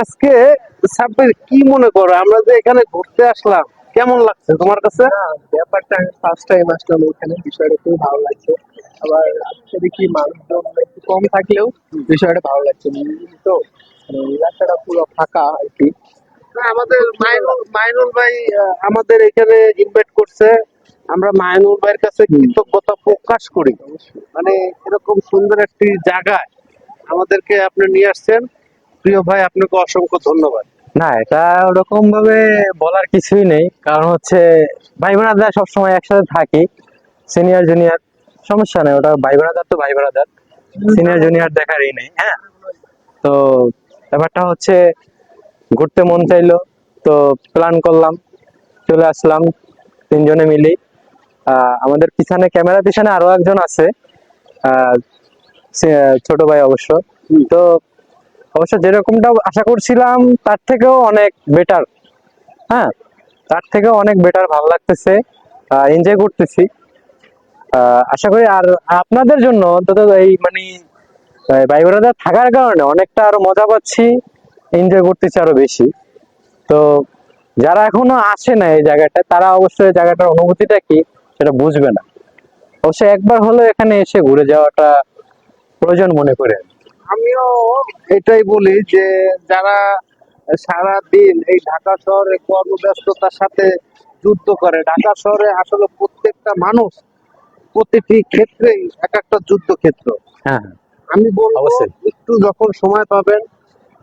আজকে সাব্বির কি মনে করো? আমরা যে এখানে ঘুরতে আসলাম কেমন লাগছে তোমার কাছে? ব্যাপারটা ফার্স্ট টাইম আসলাম এখানে বিষয়টা খুব ভালো লাগছে। আবার দেখি মানুষজন একটু কম থাকলেও বিষয়টা ভালো লাগছে। তো মানে এলাকাটা পুরো ফাঁকা আর কি। আমাদের মাইনুল মাইনুল ভাই আমাদের এখানে ইনভাইট করছে। আমরা মাইনুল ভাইয়ের কাছে কৃতজ্ঞতা প্রকাশ করি। মানে এরকম সুন্দর একটি জায়গায় আমাদেরকে আপনি নিয়ে আসছেন। প্রিয় ভাই, আপনাকে অসংখ্য ধন্যবাদ। না, এটা ওরকম ভাবে বলার কিছুই নেই। কারণ হচ্ছে, ভাই বোনাদা সবসময় একসাথে থাকি সিনিয়র জুনিয়র সমস্যা নেই, ওটা ভাই বোনাদার তো ভাই বোনাদার। সিনিয়র জুনিয়র দেখারই নেই হ্যাঁ? তো ব্যাপারটা হচ্ছে, ঘুরতে মন চাইলো, তো প্ল্যান করলাম, চলে আসলাম তিনজনে মিলি। আমাদের পিছনে ক্যামেরা, পিছনে আরও একজন আছে ছোট ভাই অবশ্য। তো অবশ্য যেরকমটা আশা করছিলাম, তার থেকেও অনেক বেটার হ্যাঁ তার থেকেও অনেক বেটার ভালো লাগতেছে। এনজয় করতেছি। আশা করি আর আপনাদের জন্য এই মানে ভাই থাকার কারণে অনেকটা আরও মজা পাচ্ছি এনজয় করতেছি আরও বেশি। তো যারা এখনও আসে না এই জায়গাটা, তারা অবশ্যই জায়গাটার অনুভূতিটা কি সেটা বুঝবে না। অবশ্যই একবার হলেও এখানে এসে ঘুরে যাওয়াটা প্রয়োজন মনে করে। আমি। আমিও এটাই বলি যে যারা সারা দিন এই ঢাকা শহরে কর্মব্যস্ততার সাথে যুদ্ধ করে ঢাকা শহরে আসলে প্রত্যেকটা মানুষ প্রতিটি ক্ষেত্রেই এক একটা যুদ্ধ ক্ষেত্র হ্যাঁ। আমি বলব অবশ্যই। একটু যখন সময় পাবেন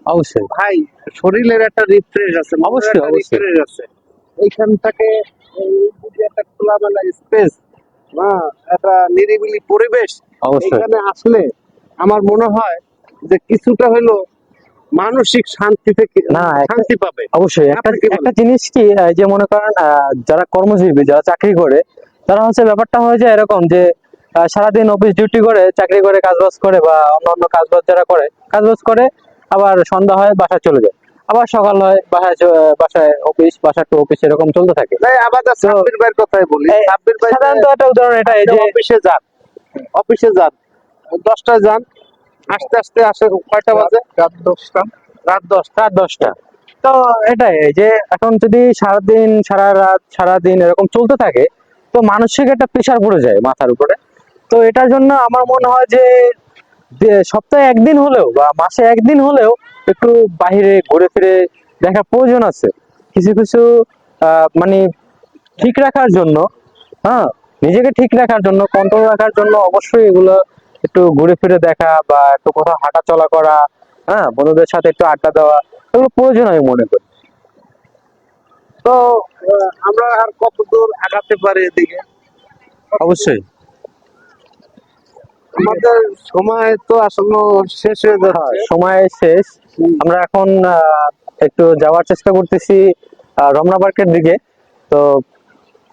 অবশ্যই। ভাই শরীরের একটা রিফ্রেশ আছে অবশ্যই। রিফ্রেশ আছে। এইখান থেকে যদি একটা খোলামেলা স্পেস হ্যাঁ একটা নিরিবিলি পরিবেশ এখানে আসলে আমার মনে হয় যে কিছুটা হলো মানসিক শান্তি থেকে না, শান্তি পাবে। অবশ্যই। একটা জিনিস কি যে মনে করেন যারা কর্মজীবী যারা চাকরি করে তারা হচ্ছে ব্যাপারটা হয়ে যায় এরকম যে সারাদিন অফিস ডিউটি করে চাকরি করে কাজবাজ করে বা অন্যান্য কাজবাজ যারা করে কাজবাজ করে আবার সন্ধ্যা হয় বাসায় চলে যায়। আবার সকাল হয় বাসায় বাসায় অফিস বাসা টু অফিস এরকম চলতে থাকে। আবার সাব্বির ভাইয়ের কথাই বলি। সাব্বির ভাই সাধারণত একটা উদাহরণ এটা এই যে অফিসে যান। অফিসে যান। দশটায় যান। আস্তে আস্তে আসে কয়টা বাজে? রাত দশটা। রাত দশটা রাত দশটা। তো এটাই যে এখন যদি সারাদিন সারা রাত সারাদিন এরকম চলতে থাকে তো মানসিক একটা প্রেশার পড়ে যায় মাথার উপরে। তো এটার জন্য আমার মনে হয় যে সপ্তাহে একদিন হলেও বা মাসে একদিন হলেও একটু বাইরে ঘুরে ফিরে দেখার প্রয়োজন আছে। কিছু কিছু মানে ঠিক রাখার জন্য হ্যাঁ নিজেকে ঠিক রাখার জন্য কন্ট্রোল রাখার জন্য অবশ্যই এগুলো একটু ঘুরে ফিরে দেখা বা একটু কোথাও হাঁটা চলা করা হ্যাঁ বন্ধুদের সাথে একটু আড্ডা দেওয়া এগুলো প্রয়োজন আমি মনে করি। তো আমরা আর কত দূর আগাতে পারি এদিকে? অবশ্যই। আমাদের সময় তো আসলে শেষ হয়ে যাচ্ছে। সময় শেষ। আমরা এখন একটু যাওয়ার চেষ্টা করতেছি রমনা পার্কের দিকে। তো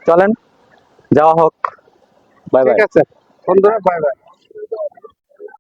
চলেন যাওয়া হোক। Bye bye. ঠিক আছে। বন্ধুরা বাই বাই।